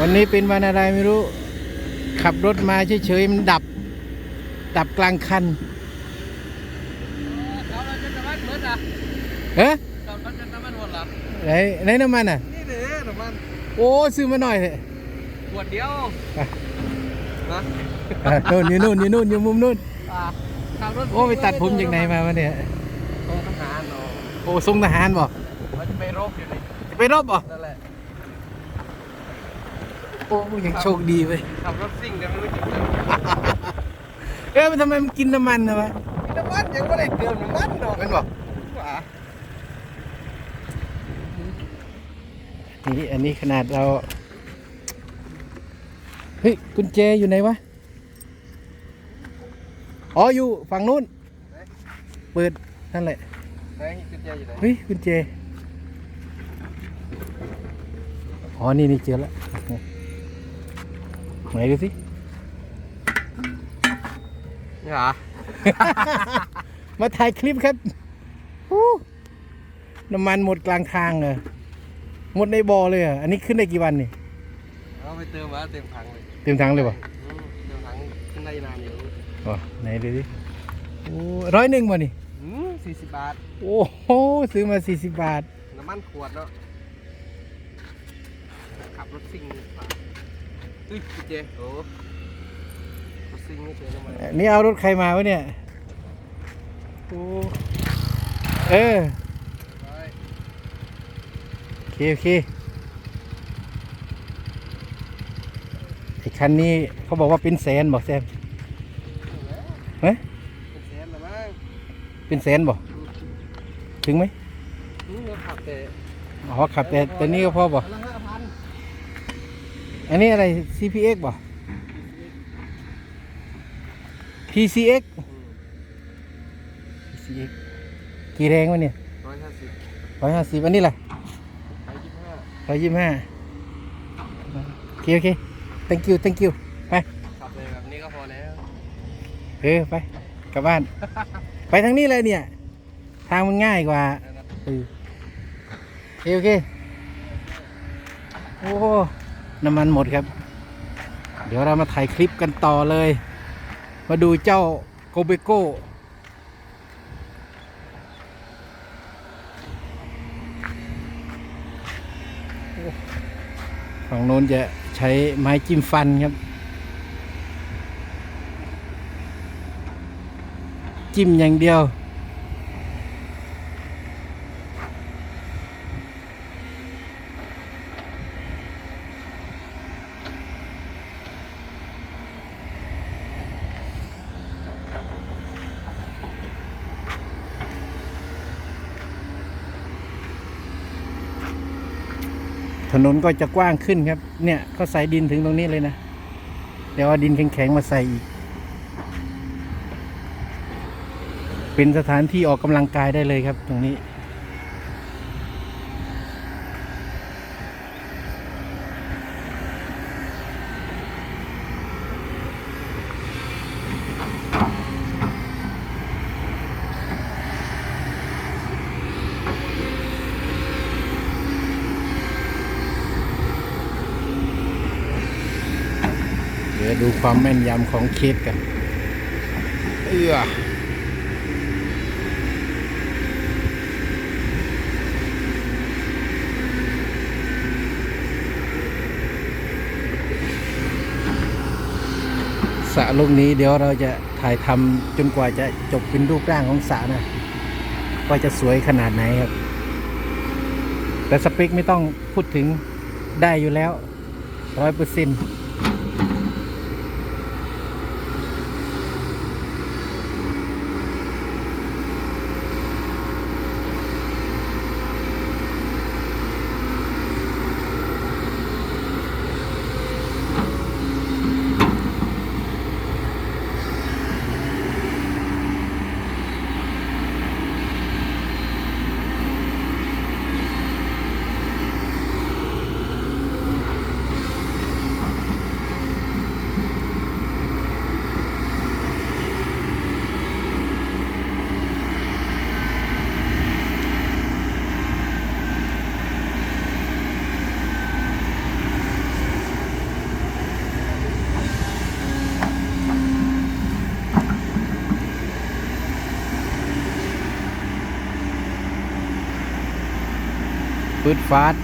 วันนี้เป็นวันอะไรไม่รู้ ขับรถมาเฉยๆมันดับ ดับกลางคันเราเราจะน้ำมันหมดอะเอ๊ะเราเราจะน้ำมันหมดเหรอไหนไหนน้ำมันอะนี่เด้อน้ำมันโอ้ซื้อมาหน่อยเถอะขวดเดียวอะนะอะนู่นอยู่นู่นอยู่นู่นอยู่มุมนู่นอ่าขับรถโอ้ไปตัดผมจากไหนมาวะเนี่ยตรงทหารเนาะโอ้ทรงทหารบ่มันจะไปรบอยู่นี่ไปรบบ่นั่นแหละ โอ้ยังโชคดีเว้ยขับรถซิ่งเดี๋ยวไม่รู้จะเติมเอ๊ะมันทำไมมันกินน้ำมันนะวะน้ำมันยังไม่ได้เติมน้ำมันเนาะเป็นบ่ว่านี่อันนี้ขนาดเรา เฮ้ย กุญแจอยู่ไหนวะ อ๋อ อยู่ฝั่งนู้น เปิด นั่นแหละไหนกุญแจอยู่ไหนเฮ้ย กุญแจ อ๋อ นี่นี่เจอแล้ว ไหนดูสินี่เหรอ มาถ่ายคลิปครับฮู้น้ำมันหมดกลางทางเลยหมดในบ่อเลยอะ อันนี้ขึ้นได้กี่วันนี่เอาไปเติมมาเต็มถังเลยเต็มถังเลยป่ะอืมเต็มถังขึ้นได้นานอยู่อ๋อไหนดูสิโอ้ร้อยหนึ่งวะนี่อืมสี่สิบบาท โอ้โหซื้อมาสี่สิบบาท น้ำมันขวดเนาะขับรถซิ่งฝ่า เฮ้ยกุญแจโอ้รถซิ่งไม่เจอน้ำมันนี่เอารถใครมาวะเนี่ยโอ้เออไปโอเคโอเคไอ้คันนี้เขาบอกว่าเป็นแสนบอกแซมเฮ้ยเป็นแสนละมั้งเป็นแสนบอกถึงไหมนี่เราขับแต่อ๋อขับแต่แต่นี้ก็พอบอกละห้าพัน อันนี้อะไร CPX บอก PCX PCX กี่แรงวะเนี่ยร้อยห้าสิบร้อยห้าสิบอันนี้แหละร้อยยี่สิบห้าร้อยยี่สิบห้าโอเคโอเค thank you thank you ไปขับเลยแบบนี้ก็พอแล้วเออไปกลับบ้าน ไปทางนี้เลยเนี่ย ทางมันง่ายกว่าเออโอเคโอเค โอ้ น้ำมันหมดครับ เดี๋ยวเรามาถ่ายคลิปกันต่อเลย มาดูเจ้าโกเบโก้ฝั่งโน้นจะใช้ไม้จิ้มฟันครับ จิ้มอย่างเดียว ถนนก็จะกว้างขึ้นครับ เนี่ยเขาใส่ดินถึงตรงนี้เลยนะเดี๋ยวเอาดินแข็งๆมาใส่อีก เป็นสถานที่ออกกำลังกายได้เลยครับตรงนี้ เดี๋ยวดูความแม่นยำของเคสกัน เอื้อสระลูกนี้เดี๋ยวเราจะถ่ายทำจนกว่าจะจบเป็นรูปร่างของสระนะว่าจะสวยขนาดไหนครับ แต่สเปคไม่ต้องพูดถึงได้อยู่แล้วร้อยเปอร์เซ็นต์ ปืดฟาด